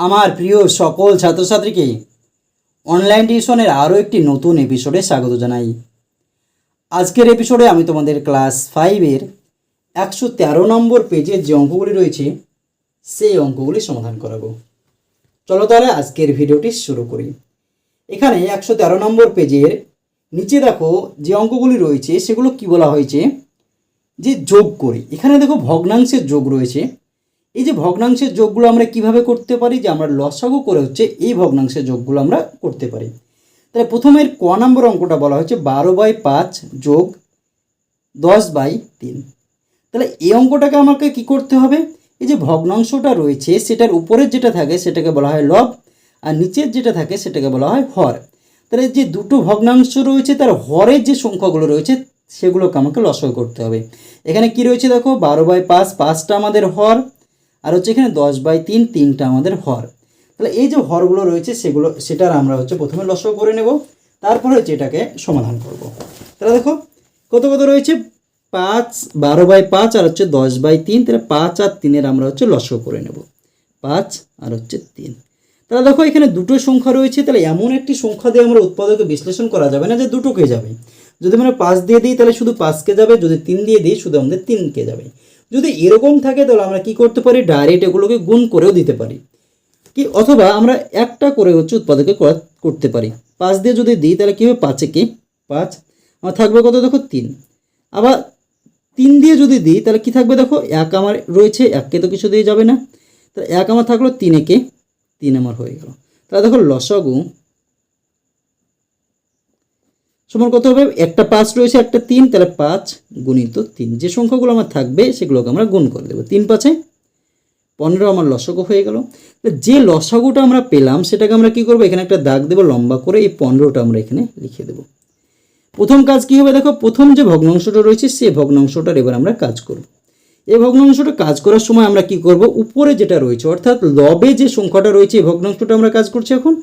আমার প্রিয় সকল ছাত্রছাত্রীকে অনলাইন টিউশনের আরও একটি নতুন এপিসোডে স্বাগত জানাই। আজকের এপিসোডে আমি তোমাদের ক্লাস ফাইভের একশো তেরো নম্বর পেজের যে অঙ্কগুলি রয়েছে, সেই অঙ্কগুলি সমাধান করাবো। চলো তাহলে আজকের ভিডিওটি শুরু করি। এখানে একশো তেরো নম্বর পেজের নিচে দেখো যে অঙ্কগুলি রয়েছে, সেগুলো কি বলা হয়েছে? যে যোগ করি। এখানে দেখো ভগ্নাংশের যোগ রয়েছে। এই যে ভগ্নাংশের যোগগুলো আমরা কীভাবে করতে পারি যে আমরা লসাগু করে হচ্ছে এই ভগ্নাংশের যোগগুলো আমরা করতে পারি। তাহলে প্রথমের ক নম্বর অঙ্কটা বলা হচ্ছে বারো বাই পাঁচ যোগ দশ বাই তিন। তাহলে এই অঙ্কটাকে আমাকে কি করতে হবে? এই যে ভগ্নাংশটা রয়েছে সেটার উপরের যেটা থাকে সেটাকে বলা হয় লব, আর নিচের যেটা থাকে সেটাকে বলা হয় হর। তাহলে যে দুটো ভগ্নাংশ রয়েছে তার হরের যে সংখ্যাগুলো রয়েছে সেগুলোকে আমাকে লসাগু করতে হবে। এখানে কি রয়েছে দেখো? বারো বাই পাঁচ, পাঁচটা আমাদের হর আর হচ্ছে এখানে দশ বাই তিন, তিনটা আমাদের হর। তাহলে এই যে হরগুলো রয়েছে, সেগুলো, সেটার আমরা হচ্ছে প্রথমে লসক করে নেব, তারপরে হচ্ছে এটাকে সমাধান করব। তাহলে দেখো, কত কত রয়েছে? পাঁচ, বারো বাই পাঁচ আর হচ্ছে দশ বাই তিন, তাহলে পাঁচ আর তিনের আমরা হচ্ছে লসক করে নেব। পাঁচ আর হচ্ছে তিন। তাহলে দেখো, এখানে দুটো সংখ্যা রয়েছে, তাহলে এমন একটি সংখ্যা দিয়ে আমরা উৎপাদকে বিশ্লেষণ করা যাবে না যে দুটোকে যাবে। যদি আমরা পাঁচ দিয়ে দিই, তাহলে শুধু পাঁচকে যাবে, যদি তিন দিয়ে দিই, শুধু আমাদের তিনকে যাবে। যদি এরকম থাকে তাহলে আমরা কি করতে পারি? ডাইরেক্ট এগুলোকে গুণ করেও দিতে পারি। কি? অথবা আমরা একটা করে হচ্ছে উৎপাদকে করা- করতে পারি। পাঁচ দিয়ে যদি দিই, তাহলে কী হবে? পাঁচে কি? পাঁচ। আমার থাকবে কত? দেখো তিন। আবার তিন দিয়ে যদি দিই, তাহলে কি থাকবে? দেখো, এক আমার রয়েছে, এককে তো কিছু দিয়ে যাবে না। তাহলে এক আমার থাকল তিন একে তিন আমার হয়ে গেল। তাহলে দেখো লসগু সমান কত হবে? একটা পাঁচ রয়েছে, একটা তিন, তাহলে পাঁচ গুণিত তিন। যে সংখ্যাগুলো আমার থাকবে, সেগুলোকে আমরা গুণ করে দেবো। তিন পাঁচে পনেরো আমার লসগু হয়ে গেল। যে লসাগুটা আমরা পেলাম, সেটাকে আমরা কি করব? এখানে একটা দাগ দেবো, লম্বা করে এই পনেরোটা আমরা এখানে লিখে দেবো। প্রথম কাজ কি হবে? দেখো, প্রথম যে ভগ্নাংশটা রয়েছে, সে ভগ্নাংশটার এবার আমরা কাজ করব। এই ভগ্নাংশটা কাজ করার সময় আমরা কি করব? উপরে যেটা রয়েছে, অর্থাৎ লবে যে সংখ্যাটা রয়েছে, এই ভগ্নাংশটা আমরা কাজ করছি এখন,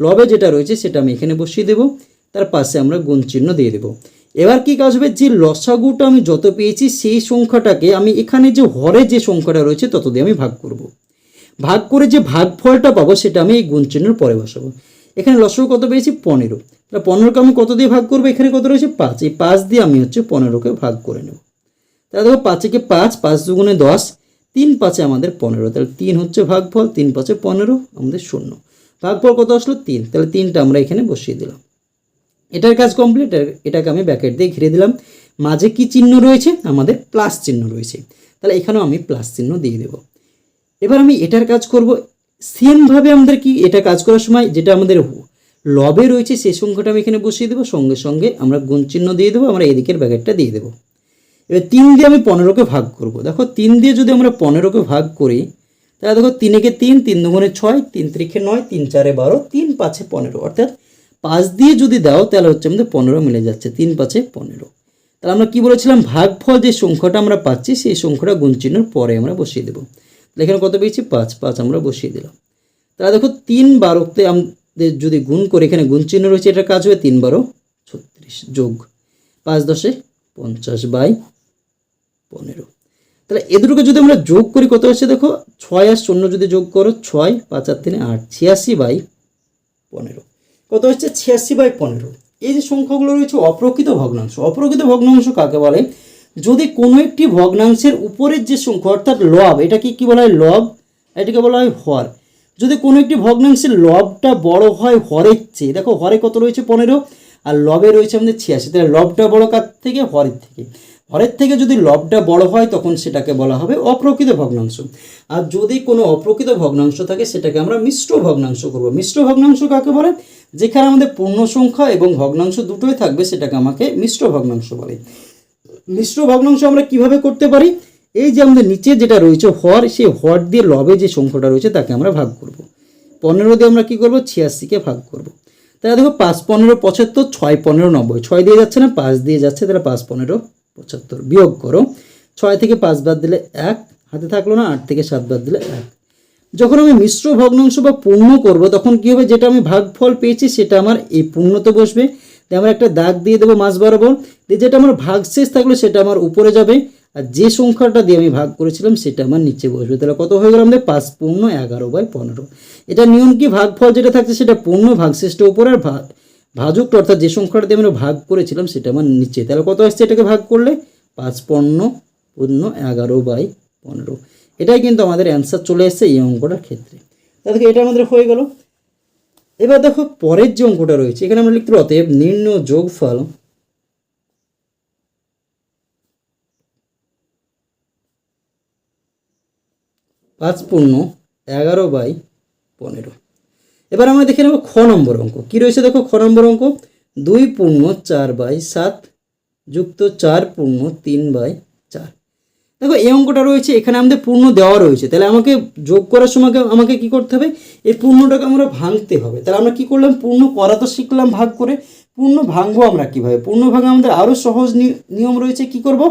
লবে যেটা রয়েছে, সেটা আমি এখানে বসিয়ে দেবো। তার পাশে আমরা গুণ চিহ্ন দিয়ে দেবো। এবার কি কাজ হবে? যে লসাগুটা আমি যত পেয়েছি, সেই সংখ্যাটাকে আমি এখানে যে হরে যে সংখ্যাটা রয়েছে, তত দিয়ে আমি ভাগ করব। ভাগ করে যে ভাগফলটা পাবো, সেটা আমি এই গুণ চিহ্নের পরে বসাবো। এখানে লসাগু কত পেয়েছি? পনেরো। তাহলে পনেরোকে আমি কত দিয়ে ভাগ করব? এখানে কত রয়েছে? পাঁচ। এই পাঁচ দিয়ে আমি হচ্ছে পনেরোকে ভাগ করে নেব। তাহলে দেখো, পাঁচেকে পাঁচ পাঁচ দুগুণে দশ, তিন পাঁচে আমাদের পনেরো। তাহলে তিন হচ্ছে ভাগফল, তিন পাঁচে পনেরো, আমাদের শূন্য। ভাগফল কত আসলো? তিন। তাহলে তিনটা আমরা এখানে বসিয়ে দিলাম। এটার কাজ কমপ্লিট এটাকে আমি ব্যাকেট দিয়ে ঘিরে দিলাম। মাঝে কি চিহ্ন রয়েছে? আমাদের প্লাস চিহ্ন রয়েছে। তাহলে এখানেও আমি প্লাস চিহ্ন দিয়ে দেব। এবার আমি এটার কাজ করব। সেমভাবে আমাদের কি এটা কাজ করার সময়, যেটা আমাদের লবে রয়েছে সেই সংখ্যাটা আমি এখানে বসিয়ে দেবো। সঙ্গে সঙ্গে আমরা গুণ চিহ্ন দিয়ে দেবো, আমরা এদিকের ব্যাকেটটা দিয়ে দেবো। এবার তিন দিয়ে আমি পনেরোকে ভাগ করব। দেখো, তিন দিয়ে যদি আমরা পনেরোকে ভাগ করি, তাহলে দেখো তিনেকে তিন তিন দুগুণে ছয়, তিন ত্রিখে নয়, তিন চারে বারো, তিন পাঁচে পনেরো। অর্থাৎ পাঁচ দিয়ে যদি দাও, তাহলে হচ্ছে আমাদের পনেরো মিলে যাচ্ছে, তিন পাঁচে পনেরো। তাহলে আমরা কি বলেছিলাম? ভাগফল যে সংখ্যাটা আমরা পাচ্ছি, সেই সংখ্যাটা গুণ চিহ্নের পরে আমরা বসিয়ে দেবো। এখানে কত পেয়েছি? পাঁচ পাঁচ আমরা বসিয়ে দিলাম। তাহলে দেখো, তিন বারোতে আমাদের যদি গুণ করে এখানে গুণ চিহ্ন রয়েছে, এটার কাজ হবে তিন বারো ছত্রিশ যোগ পাঁচ দশে পঞ্চাশ বাই পনেরো। তাহলে এ দুটোকে যদি আমরা যোগ করি, কত হচ্ছে দেখো? ছয় আর শূন্য যদি যোগ করো, ছয়, পাঁচ আর তিনে আট, ছিয়াশি বাই পনেরো। কত হচ্ছে? ছিয়াশি বাই পনেরো। এই যে সংখ্যাগুলো রয়েছে, অপ্রকৃত ভগ্নাংশ। অপ্রকৃত ভগ্নাংশ কাকে বলে? যদি কোনো একটি ভগ্নাংশের উপরের যে সংখ্যা, অর্থাৎ লব, এটাকে কি বলা হয়? লব। এটাকে বলা হয় হর। যদি কোনো একটি ভগ্নাংশের লবটা বড় হয় হরের চেয়ে, দেখো হরে কত রয়েছে? পনেরো। আর লবে রয়েছে আমাদের ছিয়াশি। তাহলে লবটা বড় কার থেকে? হরের থেকে। হরের থেকে যদি লবটা বড় হয়, তখন সেটাকে বলা হবে অপ্রকৃত ভগ্নাংশ। আর যদি কোনো অপ্রকৃত ভগ্নাংশ থাকে, সেটাকে আমরা মিশ্র ভগ্নাংশ করব। মিশ্র ভগ্নাংশ কাকে বলে? যেখানে আমাদের পূর্ণ সংখ্যা এবং ভগ্নাংশ দুটোই থাকবে, সেটাকে আমাকে মিশ্র ভগ্নাংশ বলে। মিশ্র ভগ্নাংশ আমরা কীভাবে করতে পারি? এই যে আমাদের নিচে যেটা রয়েছে হর, সেই হর দিয়ে লবে যে সংখ্যাটা রয়েছে, তাকে আমরা ভাগ করব। পনেরো দিয়ে আমরা কি করব? ছিয়াশিকে ভাগ করব। তাহলে দেখো পাঁচ, পনেরো, পঁচাত্তর, ছয়, পনেরো, নব্বই। ছয় দিয়ে যাচ্ছে না, পাঁচ দিয়ে যাচ্ছে, তাহলে পাঁচ, পনেরো পঁচাত্তর বিয়োগ করো, ছয় থেকে পাঁচ বাদ দিলে এক, হাতে থাকল না, আট থেকে সাত বাদ দিলে এক। যখন আমি মিশ্র ভগ্নাংশ বা পূর্ণ করব, তখন কী হবে? যেটা আমি ভাগফল পেয়েছি, সেটা আমার এই পূর্ণতে বসবে। তাই আমরা একটা দাগ দিয়ে দেবো মাছ বরাবর। দিয়ে যেটা আমার ভাগশেষ থাকল, সেটা আমার উপরে যাবে। আর যে সংখ্যাটা দিয়ে আমি ভাগ করেছিলাম, সেটা আমার নিচে বসবে। তাহলে কত হয়ে গেল আমাদের? পাঁচ পূর্ণ এগারো বাই পনেরো। এটা নিয়ম কি? ভাগফল যেটা থাকছে, সেটা পূর্ণ ভাগশেষটা উপরে আর ভা- ভাজকটা অর্থাৎ যে সংখ্যাটা দিয়ে আমরা ভাগ করেছিলাম সেটা আমার নিচে। তাহলে কত আসছে এটাকে ভাগ করলে? পাঁচ পণ্য পূর্ণ এগারো বাই পনেরো। এটাই কিন্তু আমাদের অ্যান্সার চলে এসেছে এই অঙ্কটার ক্ষেত্রে। তাহলে এটা আমাদের হয়ে গেল। এবার দেখো, পরের যে অঙ্কটা রয়েছে, এখানে আমরা লিখতে অতএব নির্ণয় যোগফল পাঁচ পূর্ণ এগারো বাই পনেরো। এবার আমরা দেখে নেব খ নম্বর অঙ্ক। কী রয়েছে দেখো খ নম্বর অঙ্ক? দুই পূর্ণ চার বাই সাত যুক্ত চার পূর্ণ তিন বাই চার। দেখো এই অঙ্কটা রয়েছে, এখানে আমাদের পূর্ণ দেওয়া রয়েছে। তাহলে আমাকে যোগ করার সময় আমাকে কি করতে হবে? এই পূর্ণটাকে আমরা ভাঙতে হবে। তাহলে আমরা কি করলাম? পূর্ণ করা তো শিখলাম ভাগ করে। পূর্ণ ভাঙবো আমরা কীভাবে? পূর্ণ ভাঙা আমাদের আরও সহজ নিয়ম রয়েছে, কি করব?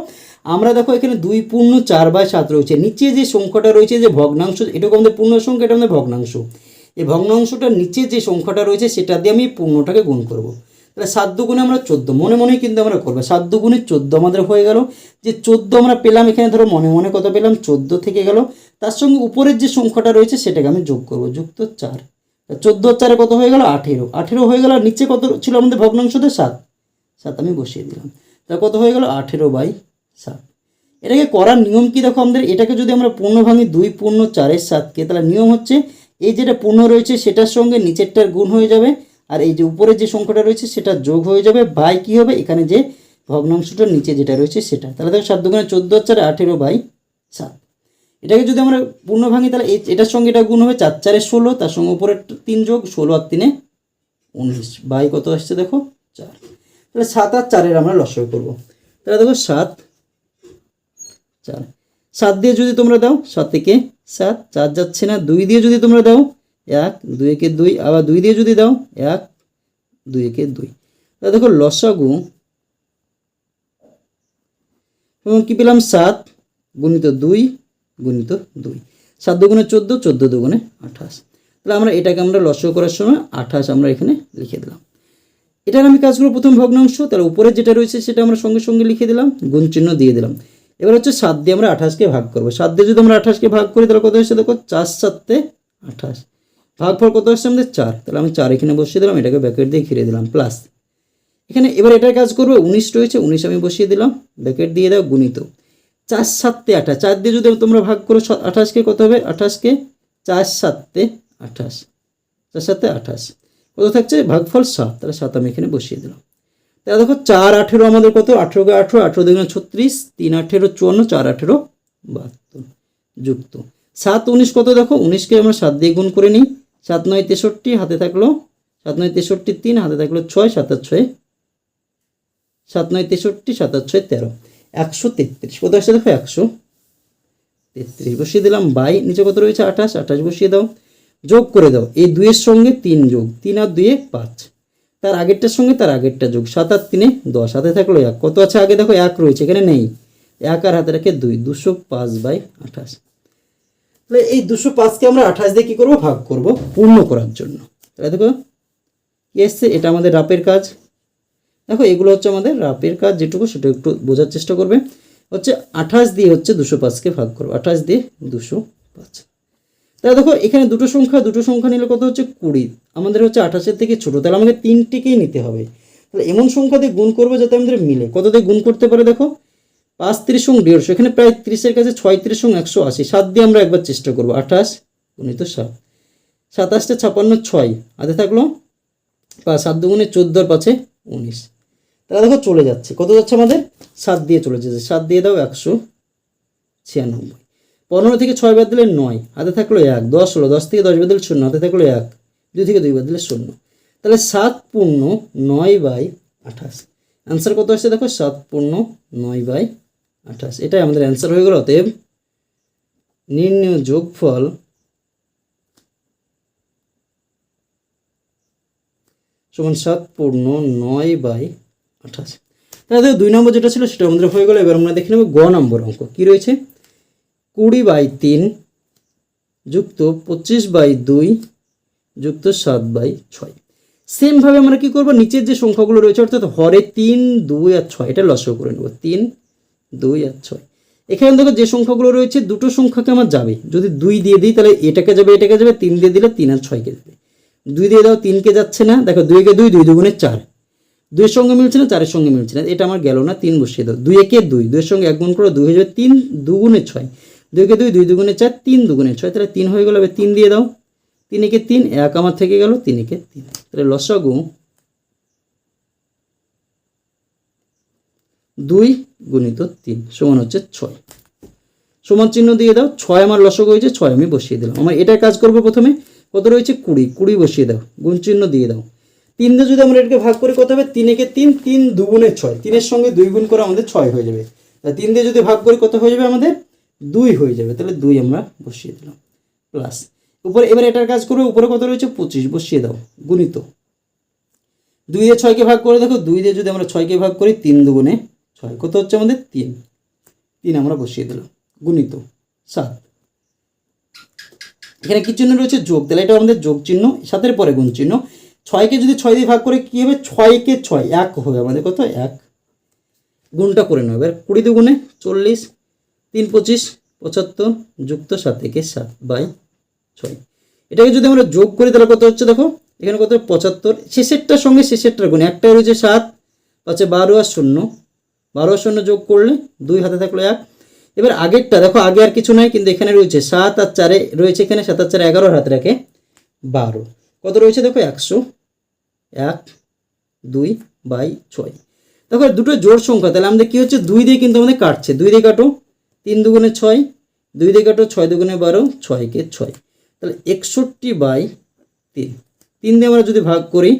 আমরা দেখো এখানে দুই পূর্ণ চার বাই সাত রয়েছে। নিচে যে সংখ্যাটা রয়েছে, যে ভগ্নাংশ এটাকে আমাদের পূর্ণ সংখ্যা, এটা আমাদের ভগ্নাংশ। এই ভগ্নাংশটার নিচে যে সংখ্যাটা রয়েছে, সেটা দিয়ে আমি পূর্ণটাকে গুণ করব। তাহলে সাত দুগুণে আমরা চোদ্দ, মনে মনে কিন্তু আমরা করব। সাত দুগুণে চোদ্দ আমাদের হয়ে গেল। যে চোদ্দ আমরা পেলাম এখানে, ধরো মনে মনে কত পেলাম? চোদ্দ থেকে গেল। তার সঙ্গে উপরের যে সংখ্যাটা রয়েছে, সেটাকে আমি যোগ করব, যুক্ত চার। চোদ্দ চারে কত হয়ে গেল? আঠেরো। আঠেরো হয়ে গেল নিচে কত ছিল আমাদের ভগ্নাংশতে? সাত। সাত আমি বসিয়ে দিলাম। তা কত হয়ে গেল? আঠেরো বাই সাত। এটাকে করার নিয়ম কি? দেখো আমাদের এটাকে যদি আমরা পূর্ণ ভাঙি দুই পূর্ণ চারের সাতকে, তাহলে নিয়ম হচ্ছে এই যেটা পূর্ণ রয়েছে সেটার সঙ্গে নিচেরটার গুণ হয়ে যাবে, আর এই যে উপরে যে সংখ্যাটা রয়েছে সেটা যোগ হয়ে যাবে, বাই কি হবে? এখানে যে ভগ্নাংশটার নিচে যেটা রয়েছে সেটা। তাহলে দেখো সাত দুগুণে চোদ্দ চারে আঠেরো বাই সাত। এটাকে যদি আমরা পূর্ণ ভাঙি, তাহলে এটার সঙ্গে এটা গুণ হবে চার চারে ষোলো, তার সঙ্গে উপরে তিন যোগ ষোলো আর তিনে উনিশ। বাই কত আসছে দেখো? চার। তাহলে সাত আর চারের আমরা লসয় করব। তাহলে দেখো সাত, চার। সাত দিয়ে যদি তোমরা দাও, সাত থেকে সাত, চার যাচ্ছে না, দুই দিয়ে যদি তোমরা দাও, এক, দুই একে দুই, আবার দুই দিয়ে যদি দাও, এক, দুই একে দুই। তাহলে দেখো লসাগু, এবং কী পেলাম? সাত গুণিত দুই গুণিত দুই। সাত দুগুণে চোদ্দ চোদ্দ দুগুণে আঠাশ। তাহলে আমরা এটাকে আমরা লসগু করার সময় আঠাশ আমরা এখানে লিখে দিলাম। এটার আমি কাজ করব প্রথম ভগ্নাংশ, তাহলে উপরে যেটা রয়েছে সেটা আমরা সঙ্গে সঙ্গে লিখে দিলাম, গুণ চিহ্ন দিয়ে দিলাম। এবার হচ্ছে সাত দিয়ে আমরা আঠাশকে ভাগ করব। সাত দিয়ে যদি আমরা আঠাশকে ভাগ করি, তাহলে কত হচ্ছে? দেখো, চার সাতে আঠাশ। ভাগ ফল কত হচ্ছে আমাদের? চার। তাহলে আমি চার এখানে বসিয়ে দিলাম, এটাকে ব্যাকেট দিয়ে ঘিরে দিলাম, প্লাস। এখানে এবার এটার কাজ করব, উনিশ রয়েছে, উনিশ আমি বসিয়ে দিলাম, ব্যাকেট দিয়ে দাও, গুণিত। চার সাতে আঠাশ। চার দিয়ে যদি তোমরা ভাগ করো আঠাশকে কত হবে? আঠাশকে চার সাতে আঠাশ। চার সাতে আঠাশ। কত থাকছে? ভাগফল সাত। তাহলে সাত আমি এখানে বসিয়ে দিলাম। তাহলে দেখো চার আঠেরো আমাদের কত? আঠেরো আঠেরো আঠেরো দুগুণে ছত্রিশ, তিন আঠেরো চুয়ান্ন, চার আঠেরো বাহাত্তর যুক্ত। সাত উনিশ কত দেখো? উনিশকে আমরা সাত দিয়ে গুণ করে নিই। সাত নয় তেষট্টি, হাতে থাকল সাত নয় তেষট্টি তিন, হাতে থাকল ছয়, সাত আর ছয়। সাত নয় তেষট্টি, সাত আর ছয় তেরো। একশো তেত্রিশ। কত আসছে দেখো? একশো তেত্রিশ। বসিয়ে দিলাম বাই। নিচে কত রয়েছে? আঠাশ। আঠাশ বসিয়ে দাও। যোগ করে দাও। এই দুইয়ের সঙ্গে তিন যোগ। তিন আর দুয়ে পাঁচ। তার আগেরটার সঙ্গে তার আগেরটা যোগ। সাত আর তিনে দশ। হাতে থাকল এক। কত আছে আগে? দেখো এক রয়েছে, এখানে নেই। এক আর হাতে রাখে দুই। দুশো পাঁচ বাই আঠাশ। তাহলে এই দুশো পাঁচকে আমরা আঠাশ দিয়ে কী করব? ভাগ করব পূর্ণ করার জন্য। তাহলে দেখো এসছে? এটা আমাদের রাপের কাজ। দেখো, এগুলো হচ্ছে আমাদের রাপের কাজ। যেটুকু সেটা একটু বোঝার চেষ্টা করবে। হচ্ছে আঠাশ দিয়ে হচ্ছে দুশো পাঁচকে ভাগ করব। আঠাশ দিয়ে দুশো পাঁচ। তাহলে দেখো, এখানে দুটো সংখ্যা দুটো সংখ্যা নিলে কত হচ্ছে? কুড়ি। আমাদের হচ্ছে আঠাশের থেকে ছোটো, তাহলে আমাকে তিনটিকেই নিতে হবে। তাহলে এমন সংখ্যা দিয়ে গুণ করব যাতে আমাদের মিলে। কত দিয়ে গুণ করতে পারে দেখো? পাঁচ, তিরিশ সঙ্গে দেড়শো। এখানে প্রায় তিরিশের কাছে ছয়, তিরিশ সঙ্গে একশো আশি। সাত দিয়ে আমরা একবার চেষ্টা করব। আঠাশ, গুণিত সাত। সাতাশটা ছাপান্ন, ছয়। হাতে থাকল পাঁচ, সাত দুগুণে চোদ্দোর পাঁচে উনিশ। তাহলে দেখো চলে যাচ্ছে। কত যাচ্ছে আমাদের? সাত দিয়ে চলে যাচ্ছে। সাত দিয়ে দাও একশো ছিয়ানব্বই। পনেরো থেকে ছয় বাদ দিলে নয়, হাতে থাকল এক, দশ হলো দশ থেকে দশ বাদ দিলে শূন্য, হাতে থাকল এক, দুই থেকে দুই বাদ দিলে শূন্য। তাহলে সাত পূর্ণ নয় বাই আঠাশ। অ্যান্সার কত আসছে দেখো? সাত পূর্ণ নয় বাই আঠাশ। এটাই আমাদের অ্যান্সার হয়ে গেল, অতএব নির্ণয় যোগফল সমান সাত পূর্ণ নয় বাই আঠাশ। তাহলে দুই নম্বর যেটা ছিল সেটা আমাদের হয়ে গেলো। এবার আমরা দেখে নেব গ নম্বর অঙ্ক। কী রয়েছে? কুড়ি বাই তিন যুক্ত পঁচিশ বাই দুই যুক্ত সাত বাই ছয়। সেমভাবে আমরা কি করব? নিচের যে সংখ্যাগুলো রয়েছে, অর্থাৎ হরে তিন, দুই আর ছয়, এটা লসও করে নেব। তিন, দুই আর ছয়। এখানে দেখো যে সংখ্যাগুলো রয়েছে, দুটো সংখ্যাকে আমার যাবে যদি দুই দিয়ে দিই, তাহলে এটাকে যাবে এটাকে যাবে, তিন দিয়ে দিলে তিন আর ছয়কে যাবে। দুই দিয়ে দাও, তিনকে যাচ্ছে না। দেখো, দুইকে দুই দুই দুগুণে চার। দুইয়ের সঙ্গে মিলছে না, চারের সঙ্গে মিলছে না। এটা আমার গেল না, তিন বসিয়ে দাও। দুই একে দুই, দুইয়ের সঙ্গে এক গুণ করে, দুই হয়ে যাবে তিন, দুগুণে ছয়। দুইকে দুই দুই দুগুণে চার, তিন দুগুণে ছয়। তাহলে তিন হয়ে গেল তিন দিয়ে দাও। তিন একে তিন, এক আমার থেকে গেল তিন একে তিন। তাহলে লসাগু দুই গুণিত তিন সমান হচ্ছে ছয়। সমান চিহ্ন দিয়ে দাও, ছয় আমার লসক হয়েছে, ছয় আমি বসিয়ে দিলাম। আমার এটার কাজ করব প্রথমে। কত রয়েছে? কুড়ি। কুড়ি বসিয়ে দাও, গুণ চিহ্ন দিয়ে দাও। তিন দিয়ে যদি আমরা এটাকে ভাগ করে, কত হবে? তিন একে তিন তিন দুগুণে ছয়। তিনের সঙ্গে দুই গুণ করে আমাদের ছয় হয়ে যাবে। তিন দিয়ে যদি ভাগ করি, কত হয়ে যাবে আমাদের? দুই হয়ে যাবে, তাহলে দুই আমরা বসিয়ে দিলাম। প্লাস উপরে, এবার এটার কাজ করবে, উপরে কত রয়েছে? পঁচিশ, বসিয়ে দাও, গুণিত। দুই দিয়ে ছয়কে ভাগ করে দেখো, দুই দিয়ে যদি আমরা ছয়কে ভাগ করি, তিন দুগুণে ছয়, কত হচ্ছে আমাদের? তিন। তিন আমরা বসিয়ে দিলাম, গুণিত, সাত। এখানে কি চিহ্ন রয়েছে? যোগ, তাহলে এটা আমাদের যোগ চিহ্ন, সাতের পরে গুণ চিহ্ন। ছয়কে যদি ছয় দিয়ে ভাগ করে কী হবে? ছয়কে ছয়, এক হবে আমাদের কত? এক। গুণটা করে নেবে এবার কুড়ি দুগুণে চল্লিশ তিন পঁচিশ, পঁচাত্তর যুক্ত সাত থেকে সাত বাই ছয়। এটাকে যদি আমরা যোগ করি, তাহলে কত হচ্ছে দেখো? এখানে কত? পঁচাত্তর। শেষেরটার সঙ্গে শেষেরটার গুণ একটা রয়েছে সাত পাচ্ছে বারো আর শূন্য। বারো আর শূন্য যোগ করলে দুই হাতে থাকল এক। এবার আগেরটা, দেখো, আগে আর কিছু নাই, কিন্তু এখানে রয়েছে সাত আর চারে, রয়েছে এখানে সাত আর চারে এগারো হাতে রাখে বারো। কত রয়েছে দেখো? একশো এক, দুই বাই ছয়। দেখো, দুটো জোড় সংখ্যা, তাহলে আমাদের কী হচ্ছে? দুই দিয়ে কিন্তু আমাদের কাটছে। দুই দিয়ে কাটো তিন দুগুণে ছয়, দুই দিয়ে কাটো ছয় দুগুণে বারো, ছয়কে ছয়। তাহলে একষট্টি বাই তিন। তিন দিয়ে আমরা যদি ভাগ করি,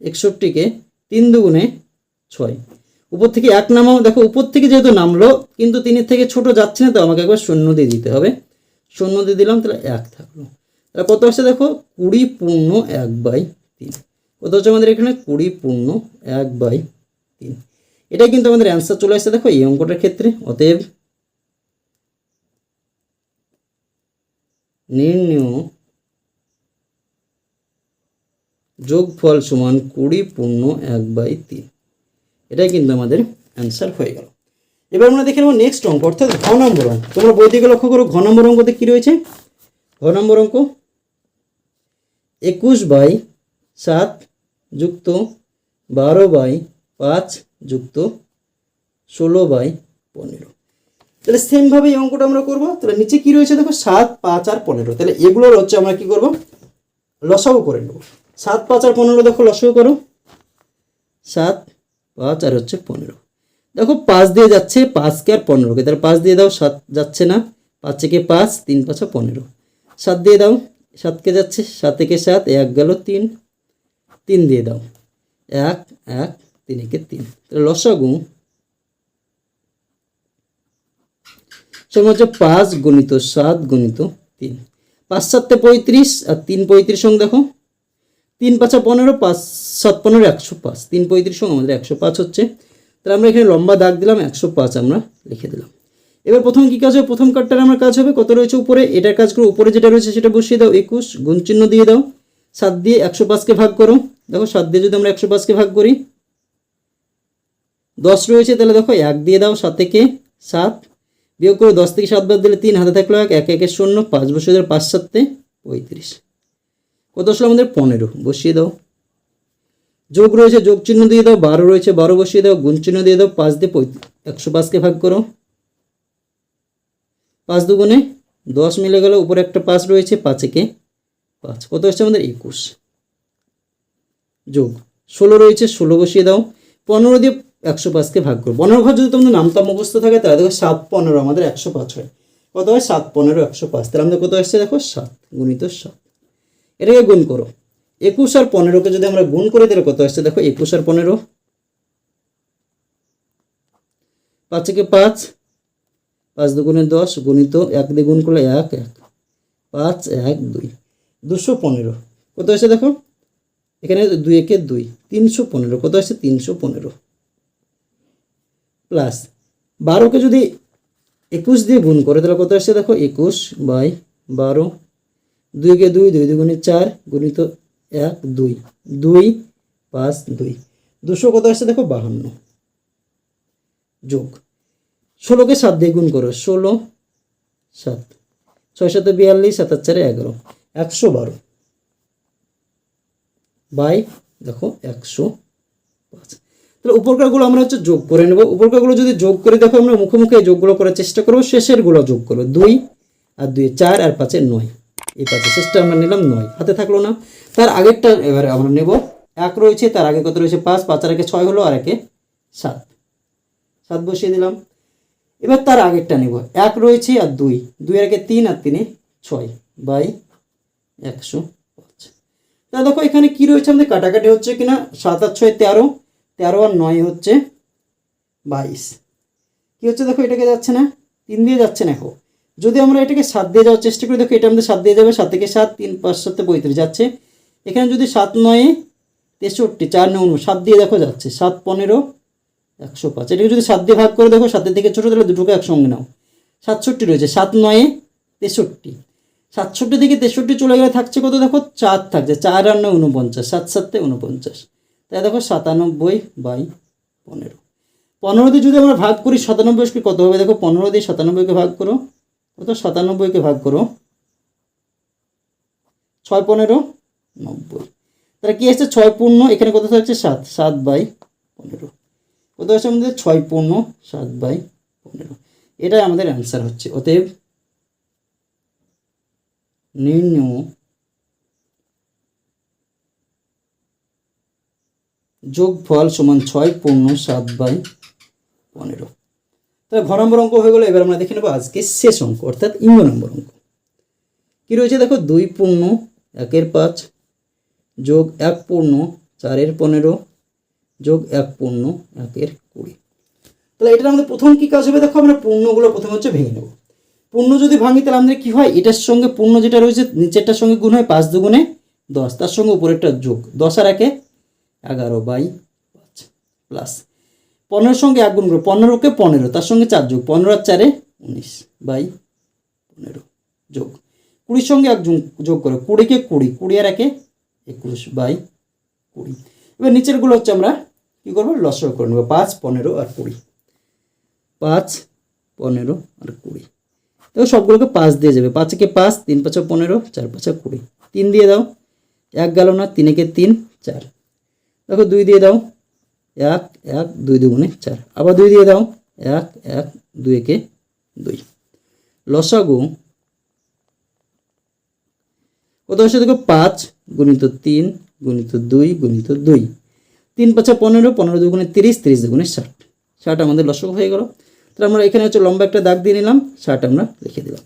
একষট্টিকে তিন দুগুণে ছয়। উপর থেকে এক নামাও। দেখো, উপর থেকে যেহেতু নামলো, কিন্তু তিনের থেকে ছোট যাচ্ছে না, তো আমাকে একবার শূন্য দিয়ে দিতে হবে। শূন্য দিয়ে দিলাম, তাহলে এক থাকল। তাহলে কত আসছে দেখো? কুড়ি পূর্ণ এক বাই তিন। কত হচ্ছে আমাদের এখানে? কুড়ি পূর্ণ এক বাই তিন। এটাই কিন্তু আমাদের অ্যান্সার চলে আসছে, দেখো, এই অঙ্কটার ক্ষেত্রে। অতএব নির্ণয় যোগফল সমান কুড়ি পূর্ণ এক বাই তিন। এটাই কিন্তু আমাদের অ্যান্সার হয়ে গেল। এবার আমরা দেখে নেব নেক্সট অঙ্ক, অর্থাৎ ঘ নম্বর অঙ্ক। তোমরা বই দিকে লক্ষ্য করো, ঘ নম্বর অঙ্কতে কী রয়েছে? ঘ নম্বর অঙ্ক, একুশ বাই সাত যুক্ত বারো বাই পাঁচ যুক্ত ষোলো বাই পনেরো। তাহলে সেমভাবে এই অঙ্কটা আমরা করব। তাহলে নিচে কি রয়েছে দেখো? সাত, পাঁচ আর পনেরো। তাহলে এগুলোর হচ্ছে আমরা কি করব? লসাগু করে নেব। সাত, পাঁচ আর পনেরো দেখো, লসাগু করো। সাত, পাঁচ আর হচ্ছে পনেরো। দেখো, পাঁচ দিয়ে যাচ্ছে পাঁচকে আর পনেরোকে। তাহলে পাঁচ দিয়ে দাও, সাত যাচ্ছে না। পাঁচ থেকে পাঁচ, তিন, পাঁচা পনেরো। সাত দিয়ে দাও, সাতকে যাচ্ছে, সাত থেকে সাত, এক গেল তিন। তিন দিয়ে দাও। এক এক, তিন একে তিন। তাহলে লসাগু সমান হচ্ছে পাঁচ গণিত সাত গণিত তিন। পাঁচ সাতটা পঁয়ত্রিশ আর তিন পঁয়ত্রিশ সঙ্গে দেখো। তিন পাঁচা পনেরো, পাঁচ সাত পনেরো একশো পাঁচ। তিন পঁয়ত্রিশ সঙ্গে আমাদের একশো পাঁচ হচ্ছে। তাহলে আমরা এখানে লম্বা দাগ দিলাম, একশো পাঁচ আমরা লিখে দিলাম। এবার প্রথম কী কাজ হবে? প্রথম কার্ডটার আমার কাজ হবে, কত রয়েছে উপরে? এটার কাজ করো উপরে যেটা রয়েছে সেটা বসিয়ে দাও, একুশ, গুণ চিহ্ন দিয়ে দাও। সাত দিয়ে একশো পাঁচকে ভাগ করো। দেখো, সাত দিয়ে যদি আমরা একশো পাঁচকে ভাগ করি, দশ রয়েছে, তাহলে দেখো এক দিয়ে দাও, সাত থেকে সাত। বিয়োগ করে দশ থেকে সাত বাদ দিলে তিন, হাতে থাকল এক এক একের শূন্য, পাঁচ বসিয়ে পাঁচ, সাতে পঁয়ত্রিশ। কত আসলো আমাদের? পনেরো। বসিয়ে দাও। যোগ রয়েছে, যোগ চিহ্ন দিয়ে দাও, বারো রয়েছে, বারো বসিয়ে দাও, গুণ চিহ্ন দিয়ে দাও, পাঁচ দিয়ে একশো পাঁচকে ভাগ করো। পাঁচ দুগুণে দশ মিলে গেল, উপরে একটা পাঁচ রয়েছে পাঁচেকে পাঁচ। কত হচ্ছে আমাদের? একুশ। যোগ। ষোলো রয়েছে, ষোলো বসিয়ে দাও। পনেরো দিয়ে একশো পাঁচকে ভাগ করো পনেরো ঘর যদি তোমাদের নামতা মুখস্থ থাকে, তাহলে দেখো সাত পনেরো, আমাদের একশো পাঁচ হয়। কত হয়? সাত পনেরো, একশো পাঁচ। তাহলে আমাদের কত আসছে? দেখো সাত গুণিত সাত। এটাকে গুণ করো। একুশ আর পনেরোকে যদি আমরা গুণ করে দিলে কত আসছে? দেখো একুশ আর পনেরো। পাঁচ থেকে পাঁচ পাঁচ দুগুণে দশ গুণিত এক দিয়ে গুণ করলে এক এক। পাঁচ, এক, দুই। দুশো পনেরো। কত আসছে? দেখো, এখানে দুই একে দুই, তিনশো পনেরো। কত আসছে? তিনশো পনেরো। প্লাস বারোকে যদি একুশ দিয়ে গুণ করে, তাহলে কত আসছে? দেখো, একুশ বাই বারো, দুইকে দুই দুই দুই দুগুণে চার, গুণিত এক, দুই দুই পাঁচ, দুই। দুশো কত আসছে? দেখো, বাহান্ন। যোগ। ষোলোকে সাত দিয়ে গুণ করো, ষোলো, সাত। ছয় সাথে বিয়াল্লিশ, সাত আর চারে এগারো। একশো বারো। বাই, দেখো, একশো পাঁচ। তাহলে উপরকারগুলো আমরা হচ্ছে যোগ করে নেব। উপরকারগুলো যদি যোগ করে দেখো, আমরা মুখে মুখে এই যোগগুলো করার চেষ্টা করব। শেষেরগুলো যোগ করব দুই আর দুই চার আর পাঁচে নয়। এই পাঁচে শেষটা আমরা নিলাম নয়। হাতে থাকল না। তার আগেরটা এবারে আমরা নেব। এক রয়েছে, তার আগে কত রয়েছে? পাঁচ। পাঁচ আর একে ছয় হলো আর একে সাত। সাত বসিয়ে দিলাম। এবার তার আগেরটা নেব। এক রয়েছে আর দুই। দুই আর একে তিন আর তিনে ছয় বাই একশো পাঁচ। তা দেখো, এখানে কী রয়েছে আমাদের? কাটাকাটি হচ্ছে কিনা? সাত আর ছয় তেরো। তেরো আর নয় হচ্ছে বাইশ। কি হচ্ছে দেখো, এটাকে যাচ্ছে না, তিন দিয়ে যাচ্ছে না এখন যদি আমরা এটাকে সাত দিয়ে যাওয়ার চেষ্টা করি, দেখো, এটা আমাদের সাত দিয়ে যাবে, সাত থেকে সাত, তিন, পাঁচ, সাতে পঁয়ত্রিশ যাচ্ছে। এখানে যদি সাত, নয়ে, তেষট্টি, চার, নয় উনিশ সাত দিয়ে দেখো যাচ্ছে, সাত, পনেরো, একশো পাঁচ। এটাকে যদি সাত দিয়ে ভাগ করে দেখো, সাতের থেকে ছোটো, তাহলে দুটোকে একসঙ্গে নাও। সাতষট্টি রয়েছে, সাত, নয়ে, তেষট্টি। সাতষট্টি থেকে তেষট্টি চলে গেলে থাকছে কত দেখো, চার থাকছে, চার আর নয়, উনপঞ্চাশ, সাত, সাতে উনপঞ্চাশ। তাই দেখো সাতানব্বই বাই পনেরো। পনেরো দিয়ে যদি আমরা ভাগ করি, সাতানব্বইকে কত হবে? দেখো পনেরো দিয়ে সাতানব্বইকে ভাগ করো। কত? সাতানব্বইকে ভাগ করো। ছয় পনেরো, নব্বই। তাহলে কী আসছে? ছয় পূর্ণ, এখানে কত হচ্ছে সাত। সাত বাই পনেরো। কত হচ্ছে আমাদের? ছয় পূর্ণ, সাত বাই পনেরো। এটাই আমাদের অ্যান্সার হচ্ছে। অতএব নির্ণয় যোগফল সমান ছয় পূর্ণ সাত বাই পনেরো। তাহলে ঘ নম্বর অঙ্ক হয়ে গেলো, এবার আমরা দেখে নেব আজকে শেষ অঙ্ক, অর্থাৎ ইঙ্গ নম্বর অঙ্ক। কী রয়েছে দেখো? দুই পূর্ণ একের পাঁচ যোগ এক পূর্ণ চারের পনেরো যোগ এক পূর্ণ একের কুড়ি। তাহলে এটার আমাদের প্রথম কী কাজ হবে? দেখো আমরা পূর্ণগুলো প্রথমে হচ্ছে ভেঙে নেব। পূর্ণ যদি ভাঙি তাহলে আমাদের কী হয়? এটার সঙ্গে পূর্ণ যেটা রয়েছে, নিচেরটার সঙ্গে গুণ হয় পাঁচ দুগুণে দশ, তার সঙ্গে উপরেরটা যোগ। দশ আর একে এগারো বাই পাঁচ প্লাস পনেরোর সঙ্গে এক গুণ করো পনেরোকে পনেরো, তার সঙ্গে চার যোগ, পনেরো আর চারে উনিশ বাই পনেরো যোগ। কুড়ির সঙ্গে এক যোগ যোগ করো, কুড়িকে কুড়ি কুড়ি আর একে একুশ বাই কুড়ি। এবার নিচেরগুলো হচ্ছে আমরা কী করব? লসর করে নেব, পাঁচ, পনেরো আর কুড়ি। পাঁচ, পনেরো আর কুড়ি। দেখো সবগুলোকে পাঁচ দিয়ে যাবে। পাঁচকে পাঁচ, তিন পাঁচা পনেরো, চার পাঁচা কুড়ি। তিন দিয়ে দাও, এক গেল না, তিনেকে তিন, চার। দেখো দুই দিয়ে দাও। এক এক, দুই দুগুণে চার। আবার দুই দিয়ে দাও। এক এক, দুই একে দুই। লসাগু কত হচ্ছে দেখো? পাঁচ গুণিত তিন গুণিত দুই গুণিত দুই। তিন পাঁচা পনেরো পনেরো দুগুণে তিরিশ তিরিশ দুগুণে ষাট। ষাট আমাদের লসাগু হয়ে গেল। তাহলে আমরা এখানে হচ্ছে লম্বা একটা দাগ দিয়ে নিলাম, ষাট আমরা লিখে দিলাম।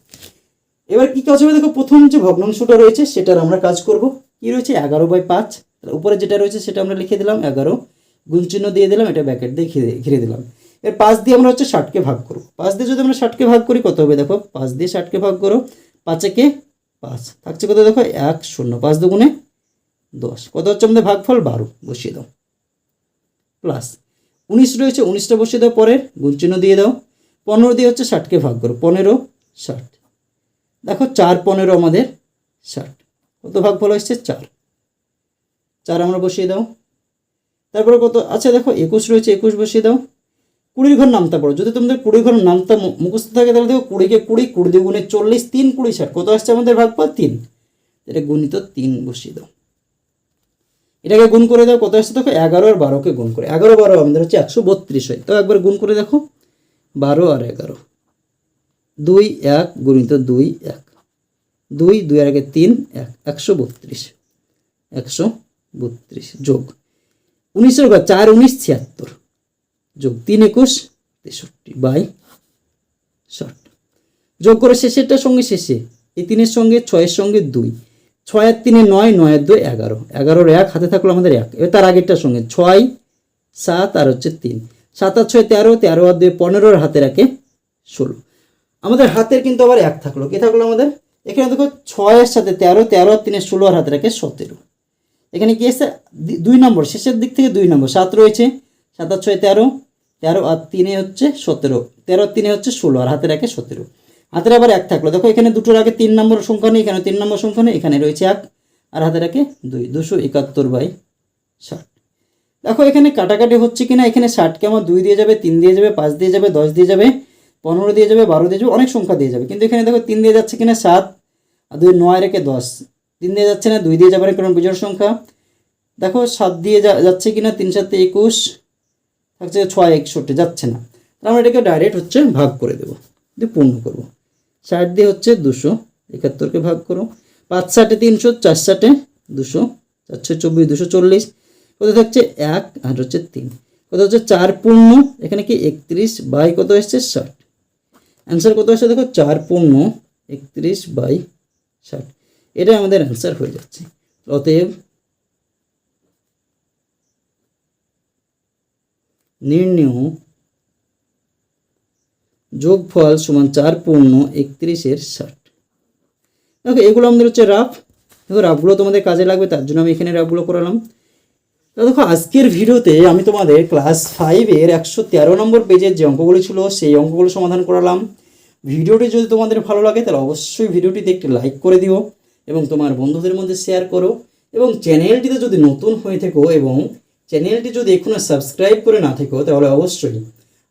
এবার কী কাজ হবে? দেখো প্রথম যে ভগ্নাংশটা রয়েছে, সেটার আমরা কাজ করব। কি রয়েছে? এগারো বাই পাঁচ। তাহলে উপরে যেটা রয়েছে সেটা আমরা লিখে দিলাম এগারো, গুণ চিহ্ন দিয়ে দিলাম, এটা ব্যাকেট দিয়ে ঘিরে ঘিরে দিলাম। এর পাঁচ দিয়ে আমরা হচ্ছে ষাটকে ভাগ করব। পাঁচ দিয়ে যদি আমরা ষাটকে ভাগ করি, কত হবে দেখো? পাঁচ দিয়ে ষাটকে ভাগ করো পাঁচেকে পাঁচ। থাকছে কত দেখো? এক, শূন্য। পাঁচ দুগুণে দশ। কত হচ্ছে আমাদের ভাগফল? বারো। বসিয়ে দাও। প্লাস উনিশ রয়েছে, উনিশটা বসিয়ে দাও পরের, গুণ চিহ্ন দিয়ে দাও। পনেরো দিয়ে হচ্ছে ষাটকে ভাগ করো। পনেরো, ষাট। দেখো, চার পনেরো আমাদের ষাট। কত ভাগফল হচ্ছে চার। চার আমরা বসিয়ে দাও। তারপরে কত? আচ্ছা দেখো, একুশ রয়েছে, একুশ বসিয়ে দাও। কুড়ির ঘর নামতা পড়ো। যদি তোমাদের কুড়ি ঘর নামতা মুখস্থ থাকে, তাহলে দেখো, কুড়িকে কুড়ি কুড়ি দিয়ে গুণে চল্লিশ, তিন কুড়ি ষাট। কত আসছে আমাদের ভাগফল? তিন। এটা গুণিত তিন বসিয়ে দাও। এটাকে গুণ করে দাও, কত আসছে দেখো? এগারো আর বারোকে গুণ করে। এগারো, বারো আমাদের হচ্ছে একশো বত্রিশ হয়। তো একবার গুণ করে দেখো। বারো আর এগারো। দুই, এক, গুণিত দুই, এক। দুই দুই আর আগে তিন, এক। একশো বত্রিশ। একশো বত্রিশ, যোগ উনিশের ঘর চার, উনিশ, ছিয়াত্তর। যোগ তিন, একুশ, তেষট্টি বাই ষাট। যোগ করে শেষেরটার সঙ্গে শেষে, এই তিনের সঙ্গে, ছয়ের সঙ্গে দুই, ছয় আর তিনে নয় নয় আর দুই, এগারো। এগারোর এক, হাতে থাকল আমাদের এক। এবার তার আগেরটার সঙ্গে, ছয়, সাত আর হচ্ছে তিন। সাত আর ছয়, তেরো তেরো আর দুই পনেরোর হাতে রাখে ষোলো। আমাদের হাতের কিন্তু আবার এক থাকল। কি থাকল আমাদের? এখানে দেখো, ছয়ের সাথে তেরো তেরো আর তিনে ষোলো আর হাতে রাখে সতেরো। এখানে কি এসছে দি- দুই নম্বর, শেষের দিক থেকে দুই নম্বর, সাত রয়েছে, সাত আর ছয় তেরো তেরো আর তিনে হচ্ছে সতেরো, তেরো আর তিনে হচ্ছে ষোলো, আর হাতের রাখে সতেরো। হাতের আবার এক থাকল, দেখো এখানে দুটোর আগে তিন নম্বর সংখ্যা নেই, এখানে তিন নম্বর সংখ্যা নেই, এখানে রয়েছে এক, আর হাতের রাখে দুই, দুশো একাত্তর বাই ষাট। দেখো এখানে কাটাকাটি হচ্ছে কিনা, এখানে ষাটকে আমার দুই দিয়ে যাবে, তিন দিয়ে যাবে, পাঁচ দিয়ে যাবে, দশ দিয়ে যাবে, পনেরো দিয়ে যাবে, বারো দিয়ে যাবে, অনেক সংখ্যা দিয়ে যাবে। কিন্তু এখানে দেখো তিন দিয়ে যাচ্ছে কিনা, সাত, আর দুই নয় রেখে দশ। তিন দিয়ে যাচ্ছে না, দুই দিয়ে যাবে না, কারণ বিজোড় সংখ্যা। দেখো, সাত দিয়ে যাচ্ছে কিনা, তিন সাতে একুশ, থাকছে ছয়, একষট্টি, যাচ্ছে না। তাহলে আমরা এটাকে ডাইরেক্ট হচ্ছে ভাগ করে দেবো, দিয়ে পূর্ণ করব। ষাট দিয়ে হচ্ছে দুশো, একাত্তরকে ভাগ করো। পাঁচ ষাটে তিনশো, চার ষাটে দুশো চার ছয় চব্বিশ, দুশো চল্লিশ। কত থাকছে? এক, আর হচ্ছে তিন। কত হচ্ছে? চার পূর্ণ, এখানে কি একত্রিশ বাই কত এসছে? ষাট। অ্যান্সার কত আসছে? দেখো, চার পূর্ণ, একত্রিশ বাই ষাট। এটাই আমাদের অ্যান্সার হয়ে যাচ্ছে। অতএব নির্ণয় যোগফল সমান চার পূর্ণ একত্রিশের ষাট। দেখো এগুলো আমাদের হচ্ছে রাফ দেখো রাফগুলো তোমাদের কাজে লাগবে, তার জন্য আমি এখানে রাফগুলো করালাম। দেখো, আজকের ভিডিওতে আমি তোমাদের ক্লাস ফাইভের একশো তেরো নম্বর পেজের যে অঙ্কগুলো ছিল, সেই অঙ্কগুলো সমাধান করালাম। ভিডিওটি যদি তোমাদের ভালো লাগে, তাহলে অবশ্যই ভিডিওটিতে একটি লাইক করে দিও। এবং তোমার বন্ধুদের মধ্যে শেয়ার করো এবং চ্যানেলটিতে যদি নতুন হয়ে থেকো এবং চ্যানেলটি যদি এখনও সাবস্ক্রাইব করে না থেকো, তাহলে অবশ্যই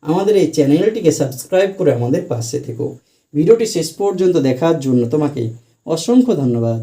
আমাদের এই চ্যানেলটিকে সাবস্ক্রাইব করে আমাদের পাশে থেকো। ভিডিওটি শেষ পর্যন্ত দেখার জন্য তোমাকে অসংখ্য ধন্যবাদ।